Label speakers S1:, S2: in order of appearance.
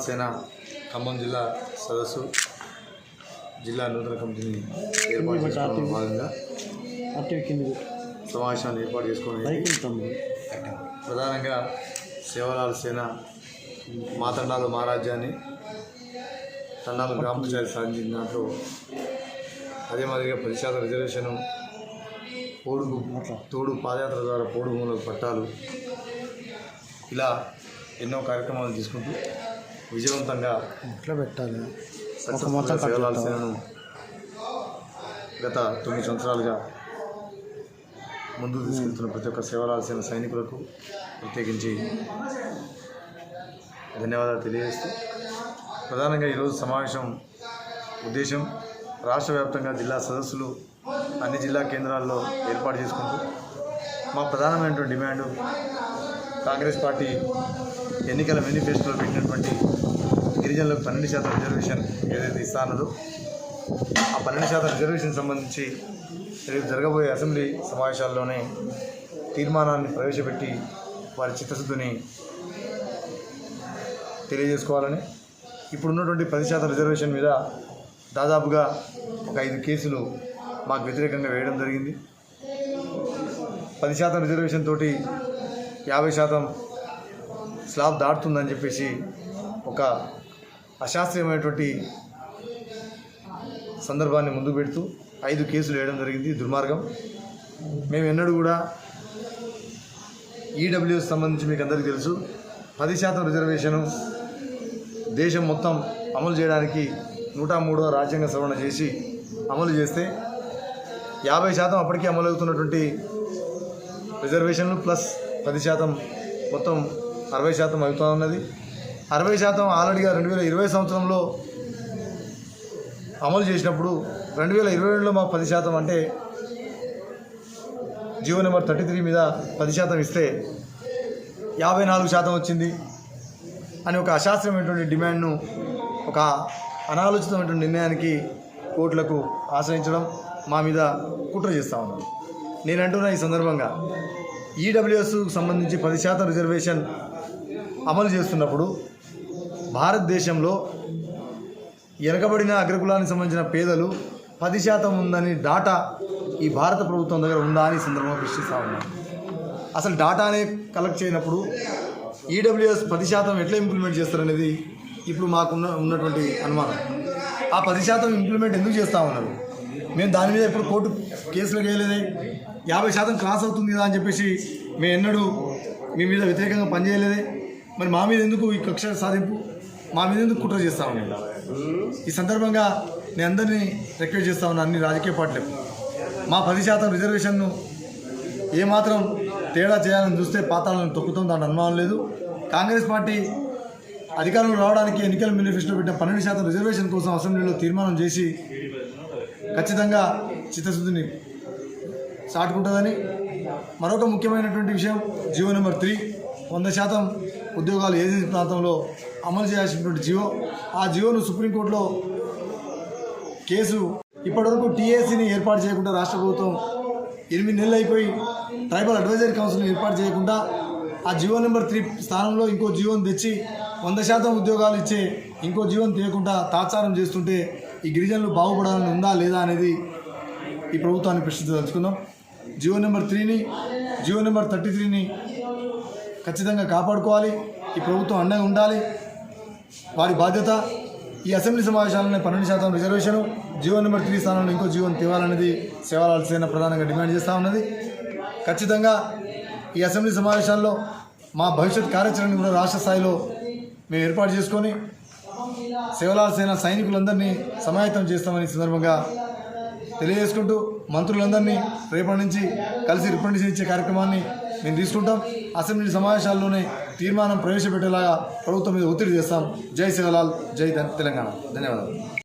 S1: సేన ఖమ్మం జిల్లా సదస్సు జిల్లా నూతన కమిటీని ఏర్పాటు చేసుకోవడంలో భాగంగా సమావేశాన్ని ఏర్పాటు చేసుకోవడం ప్రధానంగా సేవలాల సేన మా తండాలు మా రాజ్యాన్ని తండాలు గ్రామ పంచాయతీ సాధించిన దాంట్లో అదే మాదిరిగా పది శాతం రిజర్వేషన్ పోడుగు తోడు పాదయాత్ర ద్వారా పోడు భూములకు పట్టాలు ఇలా ఎన్నో కార్యక్రమాలు తీసుకుంటూ విజయవంతంగా
S2: ఎట్లా పెట్టాలి?
S1: సక్సెస్ఫుల్గా సేవలాల సేనను గత తొమ్మిది సంవత్సరాలుగా ముందుకు తీసుకెళ్తున్న ప్రతి ఒక్క సేవలాల సేన సైనికులకు ప్రత్యేకించి ధన్యవాదాలు తెలియజేస్తూ ప్రధానంగా ఈరోజు సమావేశం ఉద్దేశం రాష్ట్ర వ్యాప్తంగా జిల్లా సదస్సులు అన్ని జిల్లా కేంద్రాల్లో ఏర్పాటు చేసుకుంటూ మా ప్రధానమైనటువంటి డిమాండు కాంగ్రెస్ పార్టీ ఎన్నికల మేనిఫెస్టోలో పెట్టినటువంటి గిరిజనులకు పన్నెండు శాతం రిజర్వేషన్ ఏదైతే ఇస్తానదో ఆ పన్నెండు శాతం రిజర్వేషన్ సంబంధించి రేపు జరగబోయే అసెంబ్లీ సమావేశాల్లోనే తీర్మానాన్ని ప్రవేశపెట్టి వారి చిత్తశుద్ధిని తెలియజేసుకోవాలని ఇప్పుడు ఉన్నటువంటి పది శాతం రిజర్వేషన్ మీద దాదాపుగా ఒక ఐదు కేసులు మాకు వ్యతిరేకంగా వేయడం జరిగింది. పది శాతం రిజర్వేషన్ తోటి యాభై శాతం స్లాబ్ దాటుతుందని చెప్పేసి ఒక అశాస్త్రీయమైనటువంటి సందర్భాన్ని ముందు పెడుతూ ఐదు కేసులు వేయడం జరిగింది దుర్మార్గం. మేము ఎన్నడూ కూడా ఈడబ్ల్యూఎస్ సంబంధించి మీకు అందరికీ తెలుసు. పది శాతం రిజర్వేషను దేశం మొత్తం అమలు చేయడానికి నూట మూడో రాజ్యాంగ సవరణ చేసి అమలు చేస్తే యాభై శాతం అప్పటికే అమలు అవుతున్నటువంటి రిజర్వేషన్లు ప్లస్ పది శాతం మొత్తం అరవై శాతం అవుతూ ఉన్నది. అరవై శాతం ఆల్రెడీగా రెండు వేల ఇరవై సంవత్సరంలో అమలు చేసినప్పుడు రెండు వేల ఇరవై రెండులో మాకు పది శాతం అంటే జియో నెంబర్ థర్టీ త్రీ మీద పది శాతం ఇస్తే యాభై నాలుగు శాతం వచ్చింది అని ఒక అశాస్త్రమైనటువంటి డిమాండ్ను ఒక అనాలోచితమైనటువంటి నిర్ణయానికి కోర్టులకు ఆశ్రయించడం మా మీద కుట్ర చేస్తూ ఉన్నారు నేను అంటున్న ఈ సందర్భంగా ఈడబ్ల్యూఎస్కు సంబంధించి పది శాతం రిజర్వేషన్ అమలు చేస్తున్నప్పుడు భారతదేశంలో వెనకబడిన అగ్రకులానికి సంబంధించిన పేదలు పది శాతం ఉందని డాటా ఈ భారత ప్రభుత్వం దగ్గర ఉందా అని సందర్భంగా ప్రశ్నిస్తూ ఉన్నాను అసలు డాటానే కలెక్ట్ చేయనప్పుడు ఈడబ్ల్యూఎస్ పది శాతం ఎట్లా ఇంప్లిమెంట్ చేస్తారనేది ఇప్పుడు మాకున్న ఉన్నటువంటి అనుమానం. ఆ పది శాతం ఇంప్లిమెంట్ ఎందుకు చేస్తూ ఉన్నారు? మేము దాని మీద ఎప్పుడు కోర్టు కేసులు వేయలేదే. యాభై శాతం క్రాస్ అవుతుంది కదా అని చెప్పేసి మేము ఎన్నడూ మీ మీద వ్యతిరేకంగా పనిచేయలేదే. మరి మా మీద ఎందుకు ఈ కక్ష సాధింపు? మా మీద ఎందుకు కుట్ర చేస్తా ఉన్నాను ఈ సందర్భంగా నేను అందరినీ రిక్వెస్ట్ చేస్తా ఉన్నాను అన్ని రాజకీయ పార్టీలకు. మా పది శాతం రిజర్వేషన్ను ఏమాత్రం తేడా చేయాలని చూస్తే పాతాలను తొక్కుతాం దాని అనుమానం లేదు. కాంగ్రెస్ పార్టీ అధికారంలో రావడానికి ఎన్నికల మేనిఫెస్టో పెట్టిన పన్నెండు శాతం రిజర్వేషన్ కోసం అసెంబ్లీలో తీర్మానం చేసి ఖచ్చితంగా చిత్తశుద్ధిని చాటుకుంటుందని మరొక ముఖ్యమైనటువంటి విషయం జియో నెంబర్ త్రీ. వంద శాతం ఉద్యోగాలు ఏజెన్సీ ప్రాంతంలో అమలు చేయాల్సినటువంటి జియో ఆ జియోను సుప్రీంకోర్టులో కేసు ఇప్పటివరకు టీఏసీని ఏర్పాటు చేయకుండా రాష్ట్ర ప్రభుత్వం ఎనిమిది నెలలు అయిపోయి ట్రైబల్ అడ్వైజరీ కౌన్సిల్ని ఏర్పాటు చేయకుండా ఆ జియో నెంబర్ త్రీ స్థానంలో ఇంకో జియోని తెచ్చి వంద శాతం ఉద్యోగాలు ఇచ్చే ఇంకో జియోని తీయకుండా తాత్సారం చేస్తుంటే ఈ గిరిజనులు బాగుపడాలని ఉందా లేదా అనేది ఈ ప్రభుత్వాన్ని ప్రశ్నించదలుచుకుందాం. జియో నెంబర్ త్రీని జియో నెంబర్ థర్టీ త్రీని ఖచ్చితంగా కాపాడుకోవాలి. ఈ ప్రభుత్వం అండగా ఉండాలి. వారి బాధ్యత ఈ అసెంబ్లీ సమావేశాలనే పన్నెండు శాతం రిజర్వేషన్ జియో నెంబర్ త్రీ స్థానంలో ఇంకో జీవోని తేవాలనేది సేవలాల సేన ప్రధానంగా డిమాండ్ చేస్తూ ఉన్నది. ఖచ్చితంగా ఈ అసెంబ్లీ సమావేశాల్లో మా భవిష్యత్ కార్యాచరణ కూడా రాష్ట్ర స్థాయిలో మేము ఏర్పాటు చేసుకొని సేవలాల సైనికులందరినీ సమాయత్తం చేస్తామని సందర్భంగా తెలియజేసుకుంటూ మంత్రులందరినీ రేపటి నుంచి కలిసి రిప్రజెంట్ ఇచ్చే కార్యక్రమాన్ని మేము తీసుకుంటాం. అసెంబ్లీ సమావేశాల్లోనే తీర్మానం ప్రవేశపెట్టేలాగా ప్రభుత్వం మీద ఒత్తిడి చేస్తాం. జై శివలాల్ జై తెలంగాణ. ధన్యవాదాలు.